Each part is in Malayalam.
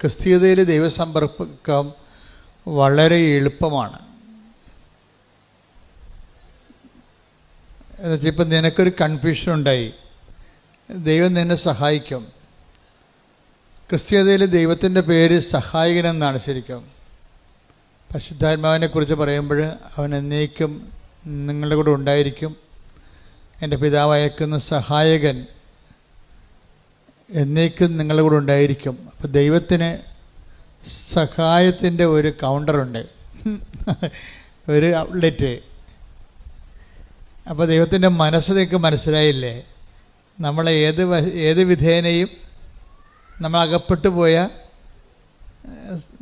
ക്രിസ്തീയതയിൽ ദൈവസമ്പർക്കം വളരെ എളുപ്പമാണ്. എന്നുവെച്ചാൽ ഇപ്പം നിനക്കൊരു കൺഫ്യൂഷൻ ഉണ്ടായി. ദൈവം നിന്നെ സഹായിക്കും. ക്രിസ്തീയതയിൽ ദൈവത്തിന്റെ പേര് സഹായകൻ എന്നാണ് ശരിക്കും. പരിശുദ്ധാത്മാവിനെ കുറിച്ച് പറയുമ്പോൾ അവൻ എന്നേക്കും നിങ്ങളുടെ കൂടെ ഉണ്ടായിരിക്കും. എന്റെ പിതാവ് അയക്കുന്ന സഹായകൻ എന്നേക്കും നിങ്ങളുടെ കൂടെ ഉണ്ടായിരിക്കും. അപ്പോൾ ദൈവത്തിന് സഹായത്തിന്റെ ഒരു കൗണ്ടറുണ്ട് ഒരു ഔട്ട്ലെറ്റ് അപ്പോൾ ദൈവത്തിന്റെ മനസ്സ് നിങ്ങൾക്ക് മനസ്സിലായില്ലേ? നമ്മളെ ഏത് ഏത് വിധേനയും നമ്മൾ അകപ്പെട്ടു പോയ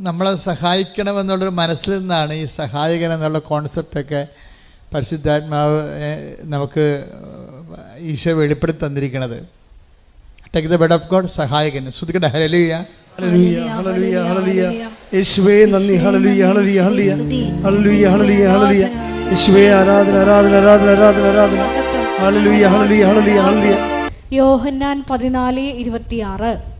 നമ്മളെ സഹായിക്കണമെന്നുള്ളൊരു മനസ്സിൽ നിന്നാണ് ഈ സഹായകൻ എന്നുള്ള കോൺസെപ്റ്റൊക്കെ പരിശുദ്ധാത്മാവ് നമുക്ക് ഈശോ വെളിപ്പെടുത്തി തന്നിരിക്കുന്നത്. Take the bed of God സഹായകൻ. ശ്രുതിക്കട്ടെ ഹരലിയ. യേശുവേ നന്ദി. യേശുവേ ആരാധന. ആരാധന ആരാധന ആരാധന ആരാധന യോഹന്നാൻ പതിനാല് ഇരുപത്തിയാറ്.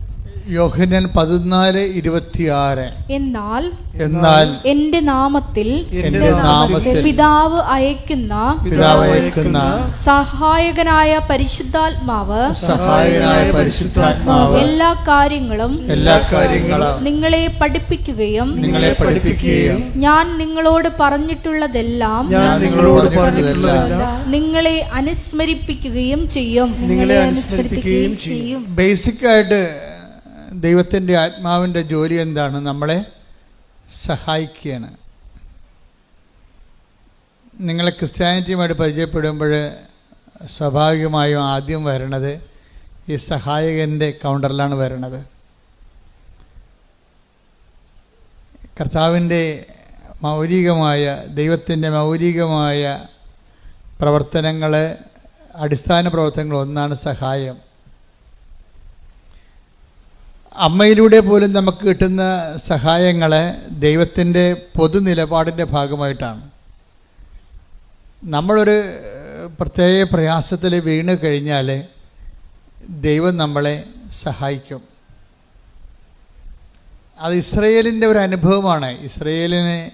യോഹനൻ പതിനാല് ഇരുപത്തിയാറ്. എന്നാൽ എന്നാൽ എന്റെ നാമത്തിൽ എന്റെ നാമത്തിൽ പിതാവ് അയക്കുന്ന പിതാവ് അയക്കുന്ന സഹായകനായ പരിശുദ്ധാത്മാവ് സഹായകനായ പരിശുദ്ധാത്മാവ് എല്ലാ കാര്യങ്ങളും എല്ലാ കാര്യങ്ങളും നിങ്ങളെ പഠിപ്പിക്കുകയും നിങ്ങളെ പഠിപ്പിക്കുകയും ഞാൻ നിങ്ങളോട് പറഞ്ഞിട്ടുള്ളതെല്ലാം ഞാൻ നിങ്ങളോട് പറഞ്ഞിട്ടുള്ളതെല്ലാം നിങ്ങളെ അനുസ്മരിപ്പിക്കുകയും ചെയ്യും. നിങ്ങളെ അനുസ്മരിപ്പിക്കുകയും ചെയ്യും. ബേസിക്കായിട്ട് ദൈവത്തിന്റെ ആത്മാവിന്റെ ജോലി എന്താണ്? നമ്മളെ സഹായിക്കുകയാണ്. നിങ്ങളെ ക്രിസ്ത്യാനിറ്റിയുമായിട്ട് പരിചയപ്പെടുമ്പോൾ സ്വാഭാവികമായും ആദ്യം വരണത് ഈ സഹായകന്റെ കൗണ്ടറിലാണ് വരണത്. കർത്താവിന്റെ മൗലികമായ ദൈവത്തിന്റെ മൗലികമായ പ്രവർത്തനങ്ങൾ അടിസ്ഥാന പ്രവർത്തനങ്ങൾ ഒന്നാണ് സഹായം. അമ്മയിലൂടെ പോലും നമുക്ക് കിട്ടുന്ന സഹായങ്ങളെ ദൈവത്തിന്റെ പൊതു നിലപാടിന്റെ ഭാഗമായിട്ടാണ്. നമ്മളൊരു പ്രത്യേക പ്രയാസത്തിൽ വീണ് കഴിഞ്ഞാൽ ദൈവം നമ്മളെ സഹായിക്കും. അത് ഇസ്രയേലിന്റെ ഒരു അനുഭവമാണ്. ഇസ്രയേലിനെ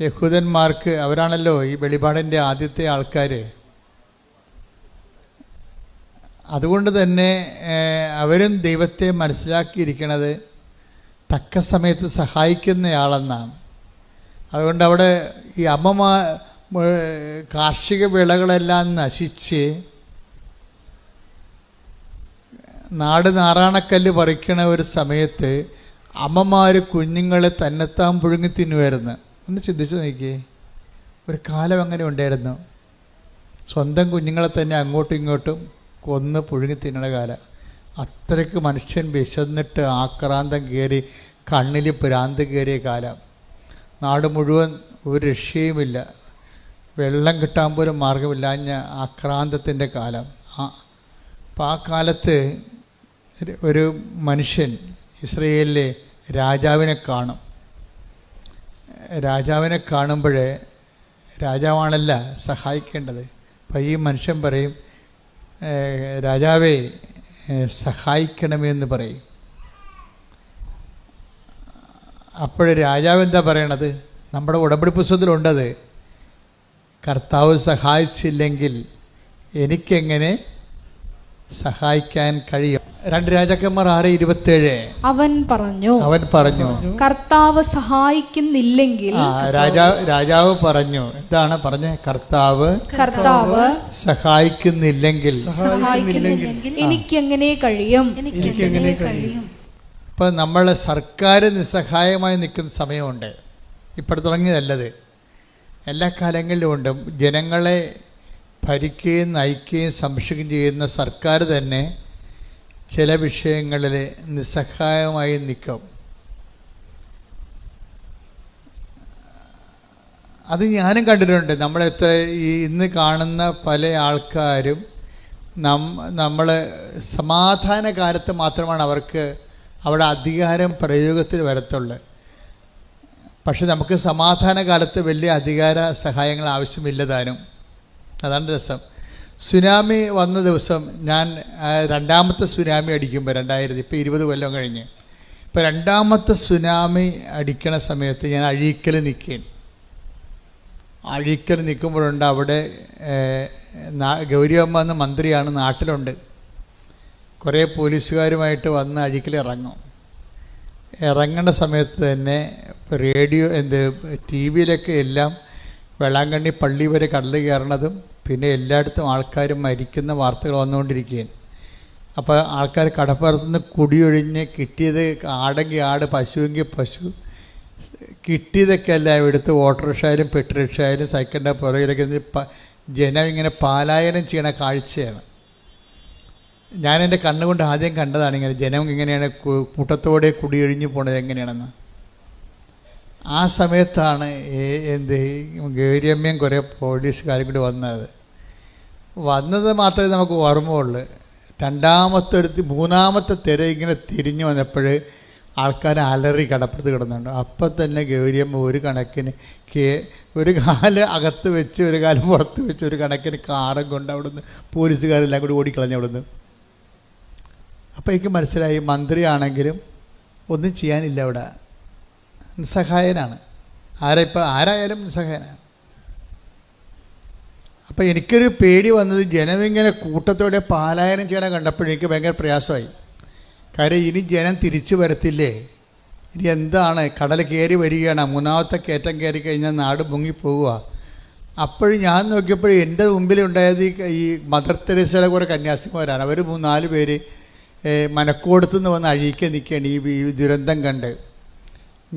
യഹൂദന്മാർക്ക് അവരാണല്ലോ ഈ വെളിപാടിന്റെ ആദ്യത്തെ ആൾക്കാർ അതുകൊണ്ട് തന്നെ അവരും ദൈവത്തെ മനസ്സിലാക്കിയിരിക്കണത് തക്ക സമയത്ത് സഹായിക്കുന്നയാളെന്നാണ്. അതുകൊണ്ട് അവിടെ ഈ അമ്മമാ കാർഷിക വിളകളെല്ലാം നശിച്ച് നാട് നാറാണക്കല്ല് പറിക്കണ ഒരു സമയത്ത് അമ്മമാർ കുഞ്ഞുങ്ങളെ തന്നെത്താൻ പുഴുങ്ങി തിന്നുമായിരുന്നു ഒന്ന് ചിന്തിച്ച് നോക്കിയേ. ഒരു കാലം അങ്ങനെ ഉണ്ടായിരുന്നു. സ്വന്തം കുഞ്ഞുങ്ങളെ തന്നെ അങ്ങോട്ടും ഇങ്ങോട്ടും കൊന്ന് പുഴുങ്ങി തിന്നണ കാല. അത്രയ്ക്ക് മനുഷ്യൻ വിശന്നിട്ട് ആക്രാന്തം കയറി കണ്ണിൽ ഭ്രാന്ത് കയറിയ കാലം. നാട് മുഴുവൻ ഒരു രക്ഷയുമില്ല. വെള്ളം കിട്ടാൻ പോലും മാർഗമില്ലാഞ്ഞ ആക്രാന്തത്തിന്റെ കാലം. ആ അപ്പം ആ കാലത്ത് ഒരു- മനുഷ്യൻ ഇസ്രയേലിലെ രാജാവിനെ കാണും. രാജാവിനെ കാണുമ്പോഴേ രാജാവാണല്ല സഹായിക്കേണ്ടത്. അപ്പം ഈ മനുഷ്യൻ പറയും "ഏഹ്, രാജാവേ സഹായിക്കണമെന്ന് പറയും. അപ്പോൾ രാജാവ് എന്താ പറയണത്? നമ്മുടെ ഉടമ്പടി പുസ്തകത്തിലുണ്ടത് കർത്താവ് സഹായിച്ചില്ലെങ്കിൽ എനിക്കെങ്ങനെ സഹായിക്കാൻ കഴിയും. രണ്ട് രാജാക്കന്മാർ ആറ് ഇരുപത്തേഴ്. അവൻ പറഞ്ഞു അവൻ പറഞ്ഞു കർത്താവ് സഹായിക്കുന്നില്ലെങ്കിൽ ആ രാജാവ് രാജാവ് പറഞ്ഞു എന്താണ് പറഞ്ഞ? കർത്താവ് കർത്താവ് സഹായിക്കുന്നില്ലെങ്കിൽ എനിക്ക് എങ്ങനെ കഴിയും? എനിക്ക് എങ്ങനെ കഴിയും? ഇപ്പൊ നമ്മൾ സർക്കാർ നിസ്സഹായമായി നിൽക്കുന്ന സമയമുണ്ട്. ഇപ്പോൾ തുടങ്ങിയതല്ലത്. എല്ലാ കാലങ്ങളിലും ഉണ്ട്. ജനങ്ങളെ ഭരിക്കുകയും നയിക്കുകയും സംരക്ഷിക്കുകയും ചെയ്യുന്ന സർക്കാർ തന്നെ ചില വിഷയങ്ങളിൽ നിസ്സഹായമായി നിൽക്കും. അത് ഞാനും കണ്ടിട്ടുണ്ട്. നമ്മൾ എത്ര ഈ ഇന്ന് കാണുന്ന പല ആൾക്കാരും നം നമ്മൾ സമാധാന കാലത്ത് മാത്രമാണ് അവർക്ക് അവിടെ അധികാരം പ്രയോഗത്തിൽ വരത്തുള്ളത് പക്ഷെ നമുക്ക് സമാധാന കാലത്ത് വലിയ അധികാര സഹായങ്ങൾ ആവശ്യമില്ലതാനും അതാണ് രസം. സുനാമി വന്ന ദിവസം ഞാൻ രണ്ടാമത്തെ സുനാമി അടിക്കുമ്പോൾ രണ്ടായിരത്തി ഇപ്പോൾ ഇരുപത് കൊല്ലം കഴിഞ്ഞ്. ഇപ്പം രണ്ടാമത്തെ സുനാമി അടിക്കണ സമയത്ത് ഞാൻ അഴീക്കൽ നിൽക്കുകയാണ് അഴീക്കൽ നിൽക്കുമ്പോഴുണ്ട് അവിടെ ഗൗരിയമ്മ എന്ന മന്ത്രിയാണ് നാട്ടിലുണ്ട്. കുറേ പോലീസുകാരുമായിട്ട് വന്ന് അഴീക്കൽ ഇറങ്ങും. ഇറങ്ങേണ്ട സമയത്ത് തന്നെ റേഡിയോ എന്ത് ടി വിയിലൊക്കെ എല്ലാം വേളാങ്കണ്ണി പള്ളി വരെ കടൽ കയറണതും പിന്നെ എല്ലായിടത്തും ആൾക്കാർ മരിക്കുന്ന വാർത്തകൾ വന്നുകൊണ്ടിരിക്കുകയാണ്. അപ്പോൾ ആൾക്കാർ കടപ്പുറത്തുനിന്ന് കുടിയൊഴിഞ്ഞ് കിട്ടിയത് ആടെങ്കിൽ ആട് പശുവെങ്കിൽ പശു കിട്ടിയതൊക്കെ എല്ലാം എടുത്ത് ഓട്ടോറിക്ഷ പെട്രോറിക്ഷ ആയാലും സൈക്കിളിന്റെ പുറകിലൊക്കെ ജനം ഇങ്ങനെ പാലായനം ചെയ്യണ കാഴ്ചയാണ്. ഞാൻ എന്റെ കണ്ണുകൊണ്ട് ആദ്യം കണ്ടതാണ് ഇങ്ങനെ ജനം ഇങ്ങനെയാണ് കൂട്ടത്തോടെ കുടിയൊഴിഞ്ഞു പോണത് എങ്ങനെയാണെന്ന്. ആ സമയത്താണ് എന്ത് ഗൗരിയമ്മയും കുറേ പോലീസുകാരും കൂടി വന്നത്. വന്നത് മാത്രമേ നമുക്ക് ഓർമ്മയുള്ളൂ. രണ്ടാമത്തെ ഒരു മൂന്നാമത്തെ തിര ഇങ്ങനെ തിരിഞ്ഞു വന്നപ്പോൾ ആൾക്കാർ അലറി കടപ്പുറത്ത് കിടന്നുണ്ട്. അപ്പം തന്നെ ഗൗരിയമ്മ ഒരു കണക്കിന് കേ ഒരു കാൽ അകത്ത് വെച്ച് ഒരു കാലം പുറത്ത് വെച്ച് ഒരു കണക്കിന് കാറും കൊണ്ട് അവിടുന്ന് പോലീസുകാരെല്ലാം കൂടി ഓടിക്കളഞ്ഞു അവിടുന്ന്. അപ്പോൾ എനിക്ക് മനസ്സിലായി മന്ത്രിയാണെങ്കിലും ഒന്നും ചെയ്യാനില്ല അവിടെ. നിസ്സഹായനാണ്. ആരാ ഇപ്പം ആരായാലും നിസ്സഹായനാണ്. അപ്പോൾ എനിക്കൊരു പേടി വന്നത് ജനമിങ്ങനെ കൂട്ടത്തോടെ പാലായനം ചെയ്യണ കണ്ടപ്പോൾ എനിക്ക് ഭയങ്കര പ്രയാസമായി. കാര്യം ഇനി ജനം തിരിച്ചു വരത്തില്ലേ? ഇനി എന്താണ്? കടൽ കയറി വരികയാണ്. മൂന്നാമത്തെ കയറ്റം കയറി കഴിഞ്ഞാൽ നാട് മുങ്ങിപ്പോവുക അപ്പോഴും ഞാൻ നോക്കിയപ്പോൾ എന്റെ മുമ്പിൽ ഉണ്ടായത് ഈ മദർ തെരേസയുടെ കുറേ കന്യാസിമാരാണ് അവർ മൂന്നാൽ പേര് മനക്കോടത്തുനിന്ന് മനക്കോടത്തു നിന്ന് വന്ന് അഴിക്കാൻ നിൽക്കുകയാണ് ഈ ദുരന്തം കണ്ട്.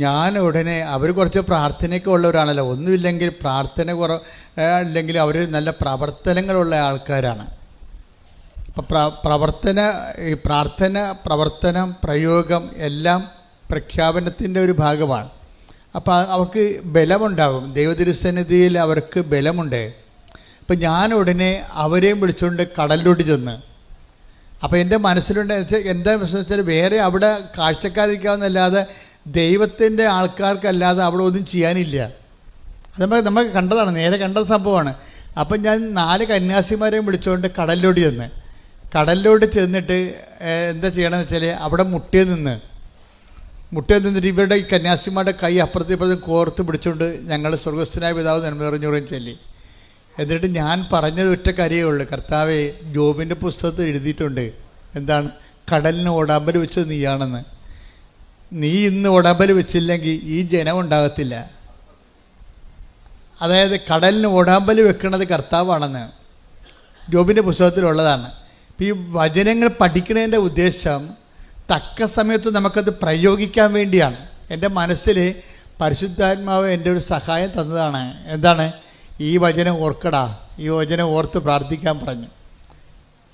ഞാൻ ഉടനെ അവർ കുറച്ച് പ്രാർത്ഥനയൊക്കെ ഉള്ളവരാണല്ലോ ഒന്നുമില്ലെങ്കിൽ പ്രാർത്ഥന കുറ അല്ലെങ്കിൽ അവർ നല്ല പ്രവർത്തനങ്ങളുള്ള ആൾക്കാരാണ്. അപ്പം പ്ര പ്രവർത്തന ഈ പ്രാർത്ഥന പ്രവർത്തനം പ്രയോഗം എല്ലാം പ്രഖ്യാപനത്തിന്റെ ഒരു ഭാഗമാണ്. അപ്പോൾ അവർക്ക് ബലമുണ്ടാകും. ദൈവതിരുസന്നിധിയിൽ അവർക്ക് ബലമുണ്ട്. അപ്പം ഞാൻ ഉടനെ അവരെയും വിളിച്ചുകൊണ്ട് കടലിലോട്ട് ചെന്ന് അപ്പോൾ എന്റെ മനസ്സിലുണ്ട് എന്താ പ്രശ്നം വെച്ചാൽ വേറെ അവിടെ കാഴ്ചക്കാരിക്കാവുന്നല്ലാതെ ദൈവത്തിന്റെ ആൾക്കാർക്കല്ലാതെ അവിടെ ഒന്നും ചെയ്യാനില്ല. അത് നമ്മൾ നമ്മൾ കണ്ടതാണ് നേരെ കണ്ട സംഭവമാണ്. അപ്പം ഞാൻ നാല് കന്യാസിമാരെയും വിളിച്ചുകൊണ്ട് കടലിലോട്ട് ചെന്ന്. കടലിലോട്ട് ചെന്നിട്ട് എന്താ ചെയ്യണമെന്ന് വെച്ചാൽ അവിടെ മുട്ടിയെ നിന്ന് മുട്ടിയെ നിന്നിട്ട് ഇവരുടെ ഈ കന്യാസിമാരുടെ കൈ അപ്പുറത്തും ഇപ്പുറത്തും കോർത്ത് പിടിച്ചുകൊണ്ട് ഞങ്ങൾ സ്വർഗസ്ഥനായ പിതാവ് നന്മറിഞ്ഞുറയും ചൊല്ലി. എന്നിട്ട് ഞാൻ പറഞ്ഞത് ഒറ്റ കാര്യമേ ഉള്ളൂ. കർത്താവെ ജോബിന്റെ പുസ്തകത്തിൽ എഴുതിയിട്ടുണ്ട്. എന്താണ്? കടലിന് ഓടാമ്പൽ വെച്ചത് നീയാണെന്ന്. നീ ഇന്ന് ഉടമ്പൽ വെച്ചില്ലെങ്കിൽ ഈ ജനം ഉണ്ടാകത്തില്ല. അതായത് കടലിന് ഉടമ്പൽ വെക്കുന്നത് കർത്താവാണെന്ന് ജോബിന്റെ പുസ്തകത്തിലുള്ളതാണ്. ഈ വചനങ്ങൾ പഠിക്കുന്നതിന്റെ ഉദ്ദേശം തക്ക സമയത്ത് നമുക്കത് പ്രയോഗിക്കാൻ വേണ്ടിയാണ്. എന്റെ മനസ്സിൽ പരിശുദ്ധാത്മാവ് എന്റെ ഒരു സഹായം തന്നതാണ്. എന്താണ്? ഈ വചനം ഓർക്കടാ. ഈ വചനം ഓർത്ത് പ്രാർത്ഥിക്കാൻ പറഞ്ഞു.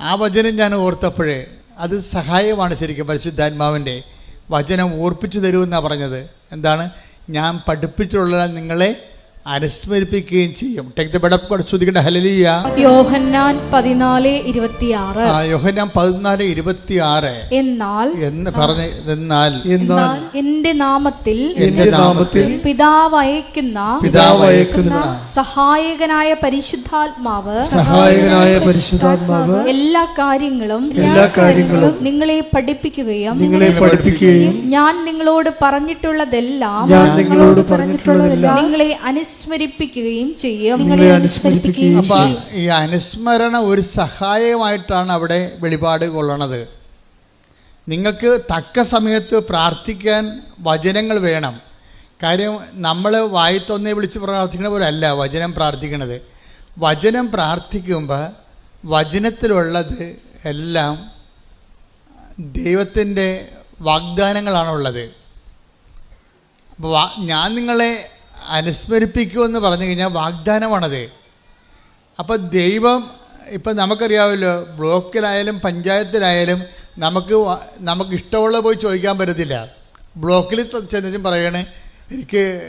ആ വചനം ഞാൻ ഓർത്തപ്പോഴേ അത് സഹായമാണ് ശരിക്കും പരിശുദ്ധാത്മാവിന്റെ. വചനം ഓർപ്പിച്ചു തരുമെന്നാണ് പറഞ്ഞത്. എന്താണ്? ഞാൻ പഠിപ്പിച്ചുള്ള നിങ്ങളെ അനുസ്മരിപ്പിക്കുകയും ചെയ്യും. Take the bud of God ഹലലിയ യോഹന്നാൻ പതിനാല് ഇരുപത്തിയാറ്. ആ യോഹന്നാൻ പതിനാല് ഇരുപത്തി ആറ് എന്നാൽ എന്ന് പറഞ്ഞു എന്നാൽ. എന്നാൽ എന്റെ നാമത്തിൽ എന്റെ നാമത്തിൽ പിതാവ് അയക്കുന്ന പിതാവ് അയക്കുന്ന സഹായകനായ പരിശുദ്ധാത്മാവ് സഹായകനായ പരിശുദ്ധാത്മാവ് എല്ലാ കാര്യങ്ങളും എല്ലാ കാര്യങ്ങളും നിങ്ങളെ പഠിപ്പിക്കുകയും നിങ്ങളെ പഠിപ്പിക്കുകയും ഞാൻ നിങ്ങളോട് പറഞ്ഞിട്ടുള്ളതെല്ലാം ഞാൻ നിങ്ങളോട് പറഞ്ഞിട്ടുള്ളതെല്ലാം നിങ്ങളെ അനുസ്മരിപ്പിക്കുകയും ചെയ്യും. നിങ്ങളെ അനുസ്മരിപ്പിക്കുകയും അപ്പൊ ഈ അനുസ്മരണ ഒരു സഹായമായിട്ടാണ് അവിടെ വെളിപാട് കൊള്ളണത്. നിങ്ങൾക്ക് തക്ക സമയത്ത് പ്രാർത്ഥിക്കാൻ വചനങ്ങൾ വേണം. കാര്യം നമ്മൾ വായിത്തൊന്നെ വിളിച്ച് പ്രാർത്ഥിക്കുന്ന പോലെ അല്ല വചനം പ്രാർത്ഥിക്കണത്. വചനം പ്രാർത്ഥിക്കുമ്പോൾ വചനത്തിലുള്ളത് എല്ലാം ദൈവത്തിന്റെ വാഗ്ദാനങ്ങളാണുള്ളത്. അപ്പോൾ ഞാൻ നിങ്ങളെ അനുസ്മരിപ്പിക്കുമെന്ന് പറഞ്ഞു കഴിഞ്ഞാൽ വാഗ്ദാനമാണത്. അപ്പോൾ ദൈവം ഇപ്പം നമുക്കറിയാമല്ലോ ബ്ലോക്കിലായാലും പഞ്ചായത്തിലായാലും നമുക്ക് നമുക്ക് ഇഷ്ടമുള്ള പോയി ചോദിക്കാൻ പറ്റത്തില്ല. ബ്ലോക്കിൽ ചെന്നിട്ടും പറയണേ എനിക്ക്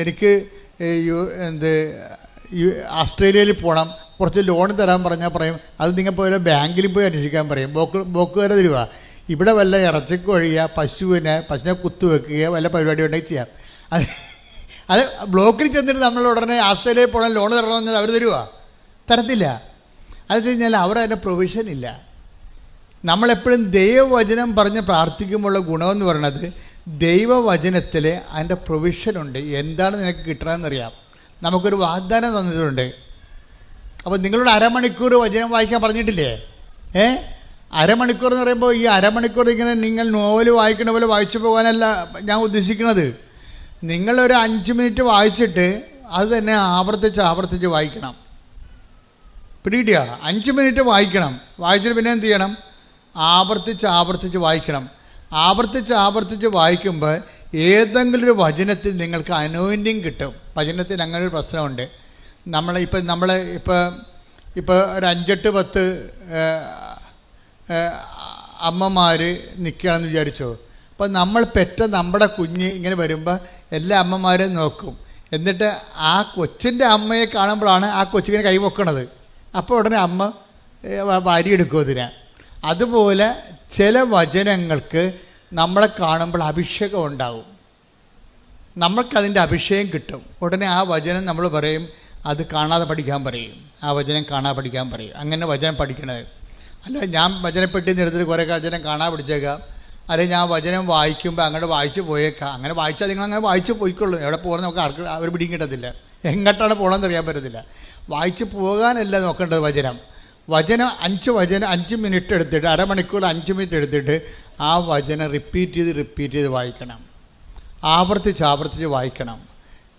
എനിക്ക് യു- എന്ത് യു- ഓസ്ട്രേലിയയിൽ പോകണം കുറച്ച് ലോൺ തരാൻ പറഞ്ഞാൽ പറയും. അത് നിങ്ങൾ പോലെ ബാങ്കിൽ പോയി അന്വേഷിക്കാൻ പറയും. ബ്ലോക്ക് വരെ തരുക ഇവിടെ വല്ല ഇറച്ചിക്ക് ഒഴിയുക പശുവിനെ പശുവിനെ കുത്തുവെക്കുക വല്ല പരിപാടി ഉണ്ടെങ്കിൽ ചെയ്യാം. അത് അത് ബ്ലോക്കിൽ ചെന്നിട്ട് നമ്മൾ ഉടനെ ആസ്ട്രേലിയയിൽ പോകണം ലോൺ തരണമെന്ന് അവർ തരുക തരത്തില്ല. അത് കഴിഞ്ഞാൽ അവർ അതിന്റെ പ്രൊവിഷൻ ഇല്ല. നമ്മളെപ്പോഴും ദൈവവചനം പറഞ്ഞ് പ്രാർത്ഥിക്കുമ്പോഴുള്ള ഗുണമെന്ന് പറയുന്നത് ദൈവവചനത്തിൽ അതിന്റെ പ്രൊവിഷനുണ്ട് എന്താണ് നിനക്ക് കിട്ടണമെന്നറിയാം നമുക്കൊരു വാഗ്ദാനം തന്നിട്ടുണ്ട്. അപ്പോൾ നിങ്ങളോട് അരമണിക്കൂർ വചനം വായിക്കാൻ പറഞ്ഞിട്ടില്ലേ? ഏ? അരമണിക്കൂർ എന്ന് പറയുമ്പോൾ ഈ അരമണിക്കൂർ ഇങ്ങനെ നിങ്ങൾ നോവൽ വായിക്കുന്ന പോലെ വായിച്ചു പോകാനല്ല ഞാൻ ഉദ്ദേശിക്കുന്നത്. നിങ്ങളൊരു അഞ്ച് മിനിറ്റ് വായിച്ചിട്ട് അത് തന്നെ ആവർത്തിച്ച് ആവർത്തിച്ച് വായിക്കണം. പിടികിട്ടിയ? അഞ്ച് മിനിറ്റ് വായിക്കണം. വായിച്ചിട്ട് പിന്നെ എന്ത് ചെയ്യണം? ആവർത്തിച്ച് ആവർത്തിച്ച് വായിക്കണം. ആവർത്തിച്ച് ആവർത്തിച്ച് വായിക്കുമ്പോൾ ഏതെങ്കിലും ഒരു വചനത്തിൽ നിങ്ങൾക്ക് അനോയിന്റിങ് കിട്ടും. വചനത്തിൽ അങ്ങനെ ഒരു പ്രശ്നമുണ്ട്. നമ്മൾ ഇപ്പം നമ്മൾ ഇപ്പോൾ ഇപ്പോൾ ഒരു അഞ്ചെട്ട് പത്ത് അമ്മമാർ നിൽക്കുകയാണെന്ന് വിചാരിച്ചോ? അപ്പോൾ നമ്മൾ പെറ്റ നമ്മുടെ കുഞ്ഞ് ഇങ്ങനെ വരുമ്പോൾ എല്ലാ അമ്മമാരും നോക്കും. എന്നിട്ട് ആ കൊച്ചിന്റെ അമ്മയെ കാണുമ്പോഴാണ് ആ കൊച്ചിങ്ങനെ കൈവക്കണത് അപ്പോൾ ഉടനെ അമ്മ ഏ, വാരി എടുക്കും അതിനെ. അതുപോലെ ചില വചനങ്ങൾക്ക് നമ്മളെ കാണുമ്പോൾ അഭിഷേകം ഉണ്ടാവും. നമ്മൾക്കതിന്റെ അഭിഷേകം കിട്ടും. ഉടനെ ആ വചനം നമ്മൾ പറയും അത് കാണാതെ പഠിക്കാൻ പറയും. ആ വചനം കാണാതെ പഠിക്കാൻ പറയും. അങ്ങനെ വചനം പഠിക്കണത്. അല്ല ഞാൻ വചനപ്പെട്ടിന്ന് എടുത്തിട്ട് കുറേ വചനം കാണാതെ പഠിച്ചേക്കാം. അല്ലെങ്കിൽ ഞാൻ വചനം വായിക്കുമ്പോൾ അങ്ങോട്ട് വായിച്ചു പോയേക്കാം. അങ്ങനെ വായിച്ചാൽ നിങ്ങൾ അങ്ങനെ വായിച്ചു പോയിക്കൊള്ളൂ. എവിടെ പോകുന്നത് നമുക്ക് ആർക്ക് അവർ പിടിയും കിട്ടത്തില്ല എങ്ങോട്ടാണ് പോകണമെന്ന് അറിയാൻ പറ്റത്തില്ല. വായിച്ചു പോകാനല്ല നോക്കേണ്ടത് വചനം. വചനം അഞ്ച് വചനം അഞ്ച് മിനിറ്റ് എടുത്തിട്ട് അരമണിക്കൂർ അഞ്ച് മിനിറ്റ് എടുത്തിട്ട് ആ വചനം റിപ്പീറ്റ് ചെയ്ത് റിപ്പീറ്റ് ചെയ്ത് വായിക്കണം. ആവർത്തിച്ച് ആവർത്തിച്ച് വായിക്കണം.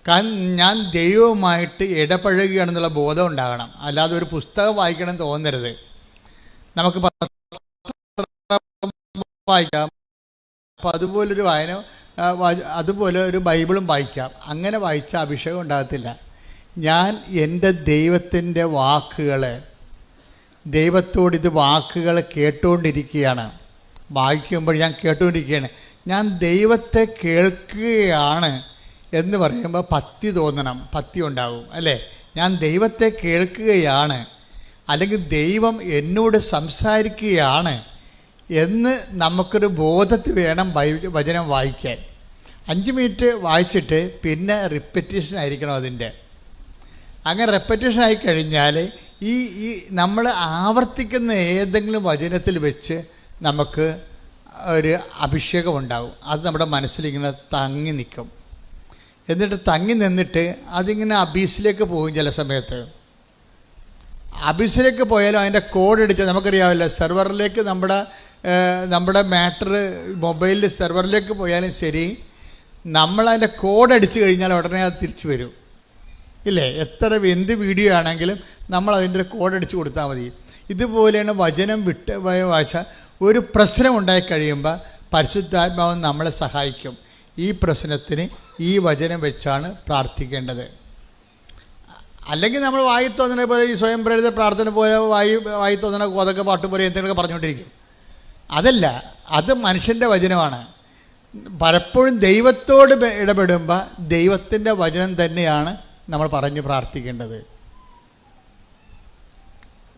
കാരണം ഞാൻ ദൈവവുമായിട്ട് ഇടപഴകുകയാണെന്നുള്ള ബോധം ഉണ്ടാകണം. അല്ലാതെ ഒരു പുസ്തകം വായിക്കണം തോന്നരുത്. നമുക്ക് വായിക്കാം. അപ്പോൾ അതുപോലൊരു വായന അതുപോലെ ഒരു ബൈബിളും വായിക്കാം. അങ്ങനെ വായിച്ച അഭിഷേകം ഉണ്ടാകത്തില്ല. ഞാൻ എന്റെ ദൈവത്തിന്റെ വാക്കുകൾ ദൈവത്തോട് ഇത് വാക്കുകൾ കേട്ടുകൊണ്ടിരിക്കുകയാണ്. വായിക്കുമ്പോൾ ഞാൻ കേട്ടുകൊണ്ടിരിക്കുകയാണ്. ഞാൻ ദൈവത്തെ കേൾക്കുകയാണ് എന്ന് പറയുമ്പോൾ പത്തി തോന്നണം പത്തി ഉണ്ടാവും അല്ലേ? ഞാൻ ദൈവത്തെ കേൾക്കുകയാണ്. അല്ലെങ്കിൽ ദൈവം എന്നോട് സംസാരിക്കുകയാണ്. എന്ന് നമുക്കൊരു ബോധത്തിൽ വേണം വചനം വായിക്കാൻ. അഞ്ച് മിനിറ്റ് വായിച്ചിട്ട് പിന്നെ റിപ്പറ്റീഷൻ ആയിരിക്കണം അതിന്റെ. അങ്ങനെ റെപ്പറ്റേഷൻ ആയി കഴിഞ്ഞാൽ ഈ ഈ നമ്മൾ ആവർത്തിക്കുന്ന ഏതെങ്കിലും വചനത്തിൽ വെച്ച് നമുക്ക് ഒരു അഭിഷേകം ഉണ്ടാകും അത് നമ്മുടെ മനസ്സിലിങ്ങനെ തങ്ങി നിൽക്കും. എന്നിട്ട് തങ്ങി നിന്നിട്ട് അതിങ്ങനെ അബീസിലേക്ക് പോകും ചില സമയത്ത്. അബീസിലേക്ക് പോയാലും അതിന്റെ കോഡ് അടിച്ച് നമുക്കറിയാമല്ലോ സെർവറിലേക്ക് നമ്മുടെ നമ്മുടെ മാറ്റർ മൊബൈലിൽ സെർവറിലേക്ക് പോയാലും ശരി നമ്മളതിന്റെ കോഡ് അടിച്ചു കഴിഞ്ഞാൽ ഉടനെ അത് തിരിച്ചു വരും. ഇല്ലേ? എത്ര എന്ത് വീഡിയോ ആണെങ്കിലും നമ്മൾ അതിന്റെ കോഡ് അടിച്ച് കൊടുത്താൽ മതി. ഇതുപോലെയാണ് വചനം വിട്ട് വായിച്ച ഒരു പ്രശ്നം ഉണ്ടായി കഴിയുമ്പോൾ പരിശുദ്ധാത്മാവ് നമ്മളെ സഹായിക്കും. ഈ പ്രശ്നത്തിന് ഈ വചനം വെച്ചാണ് പ്രാർത്ഥിക്കേണ്ടത്. അല്ലെങ്കിൽ നമ്മൾ വായി തോന്നണ പോലെ ഈ സ്വയം പ്രേരിത പ്രാർത്ഥന പോലെ വായി വായി തോന്നണ കോതൊക്കെ പാട്ട് പോലെ എന്തെങ്കിലുമൊക്കെ പറഞ്ഞുകൊണ്ടിരിക്കും. അതല്ല അത് മനുഷ്യന്റെ വചനമാണ്. പലപ്പോഴും ദൈവത്തോട് ഇടപെടുമ്പോൾ ദൈവത്തിന്റെ വചനം തന്നെയാണ് നമ്മൾ പറഞ്ഞ് പ്രാർത്ഥിക്കേണ്ടത്.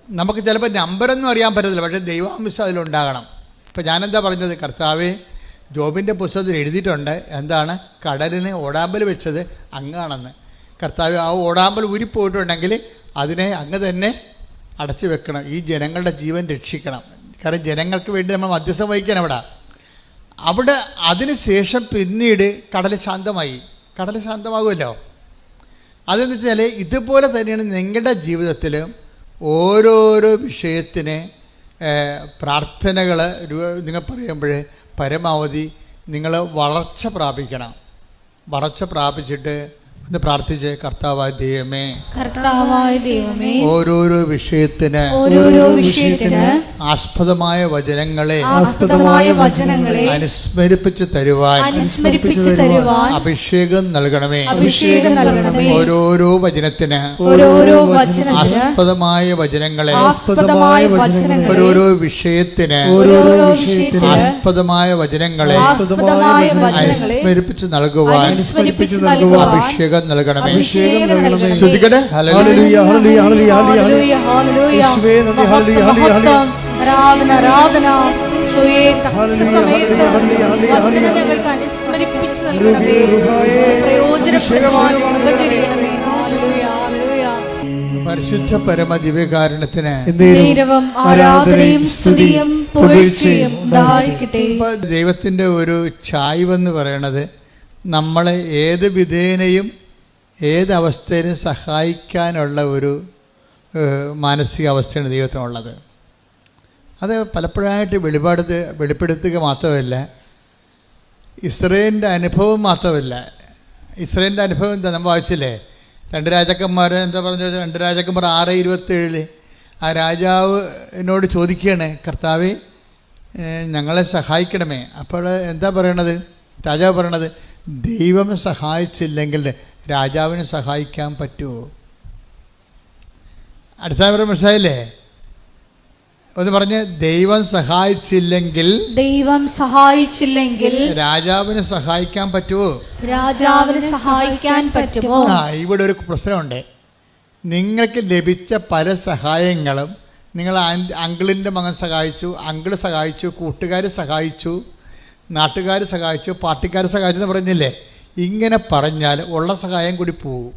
നമുക്ക് ചിലപ്പോൾ നമ്പറൊന്നും അറിയാൻ പറ്റത്തില്ല പക്ഷേ ദൈവാംശം അതിലുണ്ടാകണം. ഇപ്പം ഞാനെന്താ പറഞ്ഞത്? കർത്താവ് ജോബിന്റെ പുസ്തകത്തിൽ എഴുതിയിട്ടുണ്ട് എന്താണ്? കടലിനെ ഓടാമ്പൽ വെച്ചത് അങ്ങാണെന്ന്. കർത്താവ് ആ ഓടാമ്പൽ ഊരിപ്പോയിട്ടുണ്ടെങ്കിൽ അതിനെ അങ്ങ് തന്നെ അടച്ചു വെക്കണം. ഈ ജനങ്ങളുടെ ജീവൻ രക്ഷിക്കണം. കാരണം ജനങ്ങൾക്ക് വേണ്ടി നമ്മൾ മധ്യസ്ഥം വഹിക്കാൻ അവിടെ അവിടെ അതിനുശേഷം പിന്നീട് കടൽ ശാന്തമായി. കടൽ ശാന്തമാകുമല്ലോ. അതെന്ന് വെച്ചാൽ ഇതുപോലെ തന്നെയാണ് നിങ്ങളുടെ ജീവിതത്തിൽ ഓരോരോ വിഷയത്തിന് പ്രാർത്ഥനകൾ നിങ്ങൾ പറയുമ്പോൾ പരമാവധി നിങ്ങൾ വളർച്ച പ്രാപിക്കണം. വളർച്ച പ്രാപിച്ചിട്ട് ഒന്ന് പ്രാർത്ഥിച്ച് കർത്താവായ ദൈവമേ കർത്താവായ ദൈവമേ ഓരോരോ വിഷയത്തിന് ഓരോരോ വിഷയത്തിന് ആസ്പദമായ വചനങ്ങളെ ആസ്പദമായ വചനങ്ങളെ അനുസ്മരിപ്പിച്ച് തരുവാൻ അനുസ്മരിപ്പിച്ച് തരുവാൻ അഭിഷേകം നൽകണമേ. അഭിഷേകം നൽകണമേ. ഓരോരോ വചനത്തിന് ഓരോരോ വചനത്തിന് ആസ്പദമായ വചനങ്ങളെ ആസ്പദമായ വചനങ്ങളെ ഓരോരോ വിഷയത്തിന് ഓരോരോ വിഷയത്തിന് ആസ്പദമായ വചനങ്ങളെ ആസ്പദമായ വചനങ്ങളെ അനുസ്മരിപ്പിച്ച് നൽകുവാൻ അനുസ്മരിപ്പിച്ച് നൽകുവാൻ അഭിഷേകം നൽകണമേ. അഭിഷേകം നൽകണമേ. ശ്രുതികടെ. ഹല്ലേലൂയ. ഹല്ലേലൂയ ഹല്ലേലൂയ ഹല്ലേലൂയ ഹല്ലേലൂയ ഹല്ലേലൂയ, ഹല്ലേലൂയ. യേശുവേ നന്ദി, ഹല്ലേലൂയ, ആരാധന ആരാധന. തക്ക സമയത്ത് വചനം. ഞങ്ങൾക്ക് അനുസ്മരിപ്പിച്ചു നൽകണമേ. പരിശുദ്ധ പരമ ദിവ്യകാരണത്തിന് നേരവും ആരാധനയും സ്തുതിയും പുകഴ്ചയും ദൈവത്തിന്റെ ഒരു ചായ്വെന്ന് പറയണത് നമ്മളെ ഏത് വിധേനയും ഏത് അവസ്ഥയിലും സഹായിക്കാനുള്ള ഒരു മാനസികാവസ്ഥയാണ് ദൈവത്തിനുള്ളത്. അത് പലപ്പോഴായിട്ട് വെളിപാട് വെളിപ്പെടുത്തുക മാത്രമല്ല ഇസ്രയേലിന്റെ അനുഭവം മാത്രമല്ല. ഇസ്രയേലിന്റെ അനുഭവം എന്താ? നമ്മൾ വായിച്ചില്ലേ? രണ്ട് രാജാക്കന്മാർ എന്താ പറഞ്ഞു രണ്ട് രാജാക്കന്മാർ ആറ് ഇരുപത്തേഴിൽ ആ രാജാവ് എന്നോട് ചോദിക്കുകയാണ് കർത്താവ് ഞങ്ങളെ സഹായിക്കണമേ. അപ്പോൾ എന്താ പറയണത്? രാജാവ് പറയണത് ദൈവം സഹായിച്ചില്ലെങ്കിൽ രാജാവിനെ സഹായിക്കാൻ പറ്റുമോ? അടിസ്ഥാനപരം മനസ്സിലായില്ലേ? ഒന്ന് പറഞ്ഞ് ദൈവം സഹായിച്ചില്ലെങ്കിൽ ദൈവം സഹായിച്ചില്ലെങ്കിൽ രാജാവിനെ സഹായിക്കാൻ പറ്റുമോ? രാജാവിനെ സഹായിക്കാൻ പറ്റുമോ? ആ ഇവിടെ ഒരു പ്രശ്നമുണ്ട്. നിങ്ങൾക്ക് ലഭിച്ച പല സഹായങ്ങളും നിങ്ങൾ അങ്കിളിന്റെ മകൻ സഹായിച്ചു അങ്കിൾ സഹായിച്ചു കൂട്ടുകാർ സഹായിച്ചു നാട്ടുകാർ സഹായിച്ചു പാർട്ടിക്കാർ സഹായിച്ചു എന്ന് പറഞ്ഞില്ലേ ഇങ്ങനെ പറഞ്ഞാൽ ഉള്ള സഹായം കൂടി പോവും.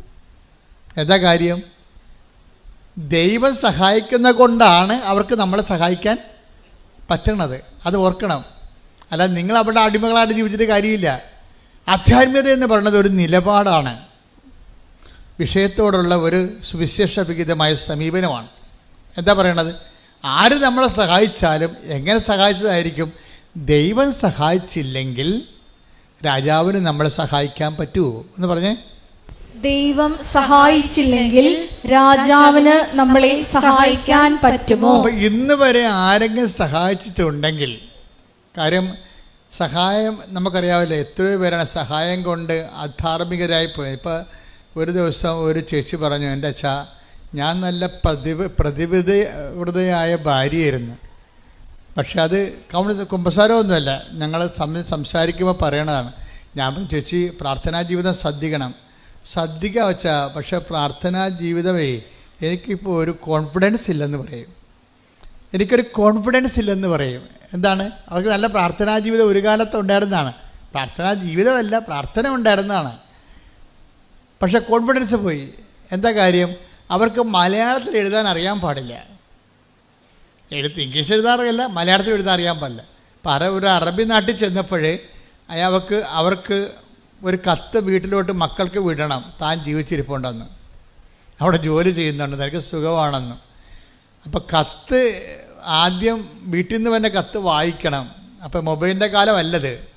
എന്താ കാര്യം? ദൈവം സഹായിക്കുന്ന കൊണ്ടാണ് അവർക്ക് നമ്മളെ സഹായിക്കാൻ പറ്റണത്. അത് ഓർക്കണം. അല്ല നിങ്ങൾ അവരുടെ അടിമകളായിട്ട് ജീവിച്ചിട്ട് കാര്യമില്ല. ആധ്യാത്മികത എന്ന് പറയുന്നത് ഒരു നിലപാടാണ്. വിഷയത്തോടുള്ള ഒരു സുവിശേഷവിഹിതമായ സമീപനമാണ്. എന്താ പറയണത്? ആര് നമ്മളെ സഹായിച്ചാലും എങ്ങനെ സഹായിച്ചതായിരിക്കും? ദൈവം സഹായിച്ചില്ലെങ്കിൽ രാജാവിന് നമ്മളെ സഹായിക്കാൻ പറ്റുമോ എന്ന് പറഞ്ഞേ. ദൈവം സഹായിച്ചില്ലെങ്കിൽ രാജാവിന് നമ്മളെ സഹായിക്കാൻ പറ്റുമോ? അപ്പൊ ഇന്ന് വരെ ആരെങ്കിലും സഹായിച്ചിട്ടുണ്ടെങ്കിൽ കാര്യം സഹായം നമുക്കറിയാവില്ല എത്രയോ പേരാണ് സഹായം കൊണ്ട് അധാർമികരായി പോയി. ഇപ്പോൾ ഒരു ദിവസം ഒരു ചേച്ചി പറഞ്ഞു എന്റെ അച്ഛാ ഞാൻ നല്ല പ്രതിഭ വൃതയായ ഭാര്യയായിരുന്നു. പക്ഷെ അത് കമ്മ്യൂണിസ്റ്റ് കുമ്പസാരമൊന്നുമല്ല. ഞങ്ങൾ സംസാരിക്കുമ്പോൾ പറയണതാണ്. ഞാൻ ചേച്ചി പ്രാർത്ഥനാ ജീവിതം ശ്രദ്ധിക്കണം. ശ്രദ്ധിക്കുക വെച്ചാൽ പക്ഷെ പ്രാർത്ഥനാ ജീവിതമേ എനിക്കിപ്പോൾ ഒരു കോൺഫിഡൻസ് ഇല്ലെന്ന് പറയും. എനിക്കൊരു കോൺഫിഡൻസ് ഇല്ലെന്ന് പറയും. എന്താണ്? അവർക്ക് നല്ല പ്രാർത്ഥനാ ജീവിതം ഒരു കാലത്ത് ഉണ്ടായിരുന്നതാണ്. പ്രാർത്ഥനാ ജീവിതമല്ല പ്രാർത്ഥന ഉണ്ടായിരുന്നതാണ്. പക്ഷെ കോൺഫിഡൻസ് പോയി. എന്താ കാര്യം? അവർക്ക് മലയാളത്തിൽ എഴുതാൻ അറിയാൻ പാടില്ല. എഴുത്ത് ഇംഗ്ലീഷ് എഴുതാറില്ല മലയാളത്തിൽ എഴുതാൻ അറിയാൻ പാടില്ല. അപ്പം അറ ഒരു അറബി നാട്ടിൽ ചെന്നപ്പോഴേ അയാൾക്ക് അവർക്ക് ഒരു കത്ത് വീട്ടിലോട്ട് മക്കൾക്ക് വിടണം. താൻ ജീവിച്ചിരിപ്പുണ്ടെന്ന്. അവിടെ ജോലി ചെയ്യുന്നുണ്ട് തനിക്ക് സുഖമാണെന്ന്. അപ്പോൾ കത്ത് ആദ്യം വീട്ടിൽ നിന്ന് തന്നെ കത്ത് വായിക്കണം. അപ്പോൾ മൊബൈലിന്റെ കാലമല്ലത്.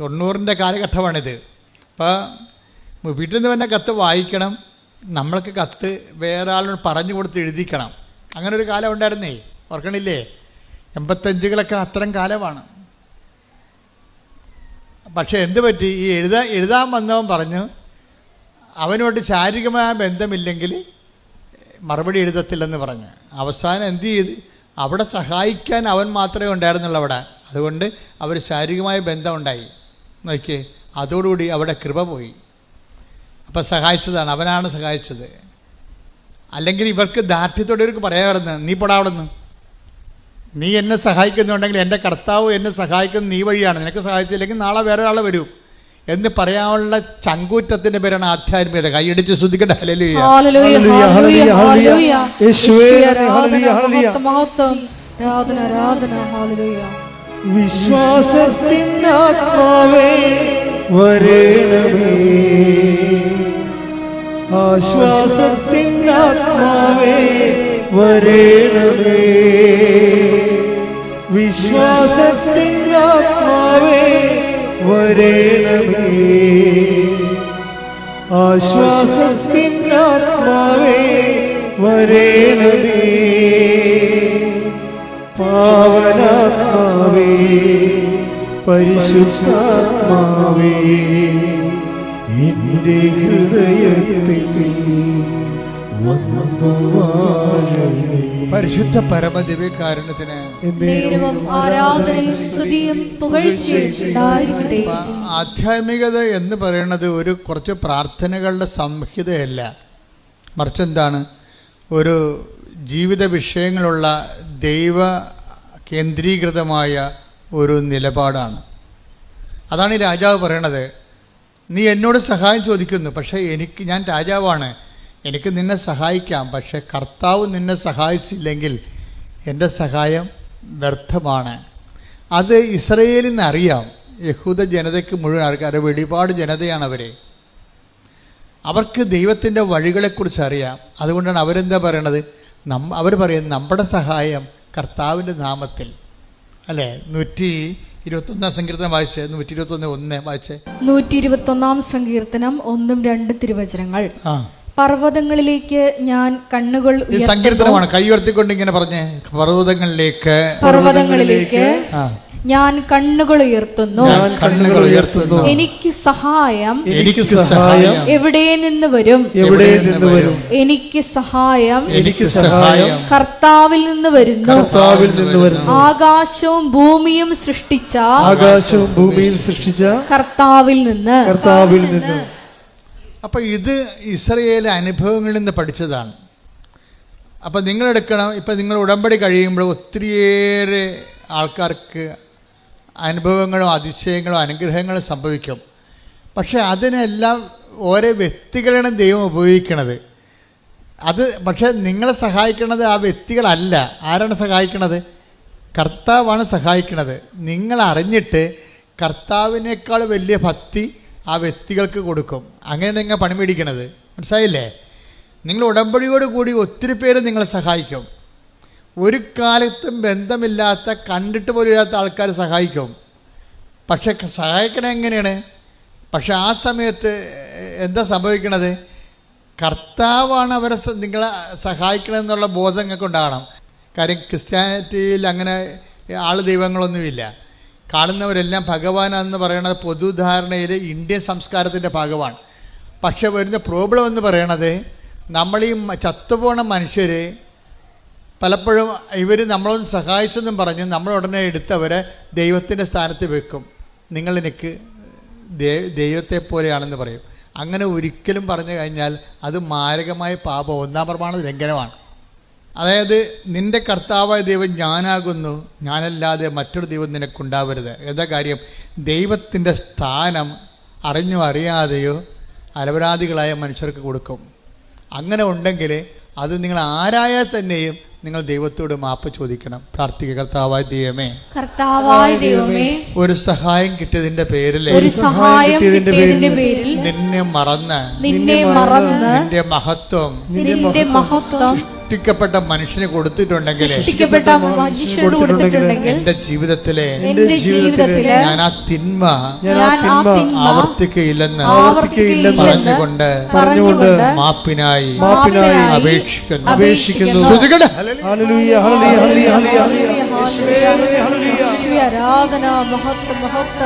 തൊണ്ണൂറിന്റെ കാലഘട്ടമാണിത്. അപ്പോൾ വീട്ടിൽ നിന്ന് തന്നെ കത്ത് വായിക്കണം. നമ്മൾക്ക് കത്ത് വേറെ ആളിനോട് പറഞ്ഞു കൊടുത്ത് എഴുതിക്കണം. അങ്ങനെ ഒരു കാലം ഉണ്ടായിരുന്നേ. ഓർക്കണില്ലേ? എൺപത്തഞ്ചുകളൊക്കെ അത്തരം കാലമാണ്. പക്ഷെ എന്ത് പറ്റി? ഈ എഴുതാ എഴുതാൻ വന്നവൻ പറഞ്ഞു അവനോട് ശാരീരികമായ ബന്ധമില്ലെങ്കിൽ മറുപടി എഴുതത്തില്ലെന്ന് പറഞ്ഞു. അവസാനം എന്ത് ചെയ്ത്? അവിടെ സഹായിക്കാൻ അവൻ മാത്രമേ ഉണ്ടായിരുന്നുള്ളൂ അവിടെ. അതുകൊണ്ട് അവർ ശാരീരികമായ ബന്ധം ഉണ്ടായി നോക്കിയേ അതോടുകൂടി അവിടെ കൃപ പോയി. അപ്പം സഹായിച്ചതാണ്. അവനാണ് സഹായിച്ചത്. അല്ലെങ്കിൽ ഇവർക്ക് ദാർഢ്യത്തോടെ ഇവർക്ക് പറയാമായിരുന്നു നീ പൊടാവിടുന്ന് നീ എന്നെ സഹായിക്കുന്നുണ്ടെങ്കിൽ എന്റെ കർത്താവ് എന്നെ സഹായിക്കുന്നത് നീ വഴിയാണ് നിനക്ക് സഹായിച്ചില്ലെങ്കിൽ നാളെ വേറെ ആൾ വരൂ എന്ന് പറയാനുള്ള ചങ്കൂറ്റത്തിന്റെ പേരാണ് ആധ്യാത്മികത കൈയടിച്ച് ശ്രദ്ധിക്കട്ടെ ഹല്ലേലൂയ ഹല്ലേലൂയ, ഹല്ലേലൂയ, ഹല്ലേലൂയ. ആരാധന, ഹല്ലേലൂയ, ഹല്ലേലൂയ. മഹത്വം, മഹത്വം. ആരാധന ആരാധന ഹല്ലേലൂയ. വിശ്വാസത്തിൻ ആത്മാവേ വരേണമേ ആത്മാവേ വരേണമേ വിശ്വാസത്തിൻ ആത്മാവേ വരേണമേ. ആശ്വാസത്തിൻ ആത്മാവേ വരേണമേ. പാവനാത്മാവേ പരിശുദ്ധാത്മാവേ എന്റെ ഹൃദയത്തിൽ പരിശുദ്ധ പരമദിവ്യകാരണത്തിന് ആധ്യാത്മികത എന്ന് പറയുന്നത് ഒരു കുറച്ച് പ്രാർത്ഥനകളുടെ സംഹിതയല്ല. മറിച്ച് എന്താണ് ഒരു ജീവിത വിഷയങ്ങളുള്ള ദൈവ കേന്ദ്രീകൃതമായ ഒരു നിലപാടാണ്. അതാണ് ഈ രാജാവ് പറയണത്. നീ എന്നോട് സഹായം ചോദിക്കുന്നു പക്ഷേ എനിക്ക് ഞാൻ രാജാവാണ്. എനിക്ക് നിന്നെ സഹായിക്കാം പക്ഷെ കർത്താവ് നിന്നെ സഹായിച്ചില്ലെങ്കിൽ എന്റെ സഹായം വ്യർത്ഥമാണ്. അത് ഇസ്രയേലിന് അറിയാം. യഹൂദ ജനതയ്ക്ക് മുഴുവൻ അറിയാം. വെളിപാട് ജനതയാണ് അവരെ. അവർക്ക് ദൈവത്തിന്റെ വഴികളെക്കുറിച്ച് അറിയാം. അതുകൊണ്ടാണ് അവരെന്താ പറയണത്? നം അവർ പറയുന്നത് നമ്മുടെ സഹായം കർത്താവിന്റെ നാമത്തിൽ. അല്ലേ? നൂറ്റി ഇരുപത്തൊന്നാം സങ്കീർത്തനം വായിച്ചേ? നൂറ്റി ഇരുപത്തൊന്ന് ഒന്ന് വായിച്ചേ? നൂറ്റി ഇരുപത്തൊന്നാം സങ്കീർത്തനം ഒന്നും രണ്ട് തിരുവചനങ്ങൾ. ആ. പർവതങ്ങളിലേക്ക് ഞാൻ കണ്ണുകൾ ഉയർത്തുന്നു. സങ്കീർത്തനമാണ്. കൈ ഉയർത്തിക്കൊണ്ട് ഇങ്ങനെ പറഞ്ഞേ. പർവതങ്ങളിലേക്ക്. പർവതങ്ങളിലേക്ക് ഞാൻ കണ്ണുകൾ ഉയർത്തുന്നു. ഞാൻ കണ്ണുകൾ ഉയർത്തുന്നു. എനിക്ക് സഹായം എനിക്ക് സഹായം എവിടെ നിന്ന് വരും? എവിടെ നിന്ന് വരും? എനിക്ക് സഹായം എനിക്ക് സഹായം. കർത്താവിൽ നിന്ന് വരുന്നു. കർത്താവിൽ നിന്ന് വരുന്നു. ആകാശവും ഭൂമിയും സൃഷ്ടിച്ച ആകാശവും ഭൂമിയും സൃഷ്ടിച്ച കർത്താവിൽ നിന്ന്. കർത്താവിൽ നിന്ന്. അപ്പോൾ ഇത് ഇസ്രയേലെ അനുഭവങ്ങളിൽ നിന്ന് പഠിച്ചതാണ്. അപ്പോൾ നിങ്ങളെടുക്കണം ഇപ്പം നിങ്ങൾ ഉടമ്പടി കഴിയുമ്പോൾ ഒത്തിരിയേറെ ആൾക്കാർക്ക് അനുഭവങ്ങളും അതിശയങ്ങളും അനുഗ്രഹങ്ങളും സംഭവിക്കും. പക്ഷേ അതിനെല്ലാം ഓരോ വ്യക്തികളാണ് ദൈവം ഉപയോഗിക്കണത്. അത് പക്ഷേ നിങ്ങളെ സഹായിക്കുന്നത് ആ വ്യക്തികളല്ല. ആരാണ് സഹായിക്കുന്നത് കർത്താവാണ് സഹായിക്കുന്നത് നിങ്ങൾ അറിഞ്ഞിട്ട് കർത്താവിനേക്കാൾ വലിയ ഭക്തി ആ വ്യക്തികൾക്ക് കൊടുക്കും. അങ്ങനെ നിങ്ങൾ പണി മേടിക്കണത്. മനസ്സിലായില്ലേ? നിങ്ങൾ ഉടമ്പടിയോട് കൂടി ഒത്തിരി പേര് നിങ്ങളെ സഹായിക്കും. ഒരു കാലത്തും ബന്ധമില്ലാത്ത കണ്ടിട്ട് പോലും ഇല്ലാത്ത ആൾക്കാർ സഹായിക്കും. പക്ഷെ സഹായിക്കണേ എങ്ങനെയാണ്? പക്ഷെ ആ സമയത്ത് എന്താ സംഭവിക്കണത്? കർത്താവാണ് അവരെ നിങ്ങളെ സഹായിക്കണമെന്നുള്ള ബോധം നിങ്ങൾക്ക് ഉണ്ടാകണം കാര്യം ക്രിസ്ത്യാനിറ്റിയിൽ അങ്ങനെ ആൾ ദൈവങ്ങളൊന്നുമില്ല. കാണുന്നവരെല്ലാം ഭഗവാനാണെന്ന് പറയണത് പൊതുധാരണയിൽ ഇന്ത്യൻ സംസ്കാരത്തിന്റെ ഭാഗമാണ്. പക്ഷെ വരുന്ന പ്രോബ്ലം എന്ന് പറയണത് നമ്മൾ ഈ ചത്തുപോണ മനുഷ്യർ പലപ്പോഴും ഇവർ നമ്മളൊന്ന് സഹായിച്ചെന്നും പറഞ്ഞ് നമ്മൾ ഉടനെ എടുത്തവരെ ദൈവത്തിന്റെ സ്ഥാനത്ത് വെക്കും. നിങ്ങൾ എനിക്ക് ദൈവത്തെ പോലെയാണെന്ന് പറയും. അങ്ങനെ ഒരിക്കലും പറഞ്ഞു കഴിഞ്ഞാൽ അത് മാരകമായ പാപം. ഒന്നാം പ്രമാണ ലംഘനമാണ്. അതായത് നിന്റെ കർത്താവായ ദൈവം ഞാനാകുന്നു ഞാനല്ലാതെ മറ്റൊരു ദൈവം നിനക്കുണ്ടാവരുത്. എന്താ കാര്യം? ദൈവത്തിന്റെ സ്ഥാനം അറിഞ്ഞോ അറിയാതെയോ അലപരാധികളായ മനുഷ്യർക്ക് കൊടുക്കും. അങ്ങനെ ഉണ്ടെങ്കിൽ അത് നിങ്ങൾ ആരായാൽ തന്നെയും നിങ്ങൾ ദൈവത്തോട് മാപ്പ് ചോദിക്കണം. പ്രാർത്ഥിക കർത്താവായ ദൈവമേ കർത്താവായ ദൈവമേ ഒരു സഹായം കിട്ടിയതിന്റെ പേരിൽ ഒരു സഹായം കിട്ടിയതിന്റെ പേരിൽ നിന്നെ മറന്ന് നിന്നെ മറന്ന് നിന്റെ മഹത്വം നിന്റെ മഹത്വം സൃഷ്ടിക്കപ്പെട്ട മനുഷ്യന് കൊടുത്തിട്ടുണ്ടെങ്കിൽ സൃഷ്ടിക്കപ്പെട്ട കൊടുത്തിട്ടുണ്ടെങ്കിൽ എന്റെ ജീവിതത്തിലെ എന്റെ ജീവിതത്തിലെ ഞാൻ ആ തിന്മ ഞാൻ ആ തിന്മ ആവർത്തിക്കയില്ലെന്ന് പറഞ്ഞുകൊണ്ട് പറഞ്ഞുകൊണ്ട് മാപ്പിനായി മാപ്പിനായി അപേക്ഷിക്കുന്നു. അപേക്ഷിക്കുന്നു. ആരാധന മഹത്വ മഹത്വ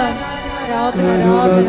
ആരാധന ആരാധന.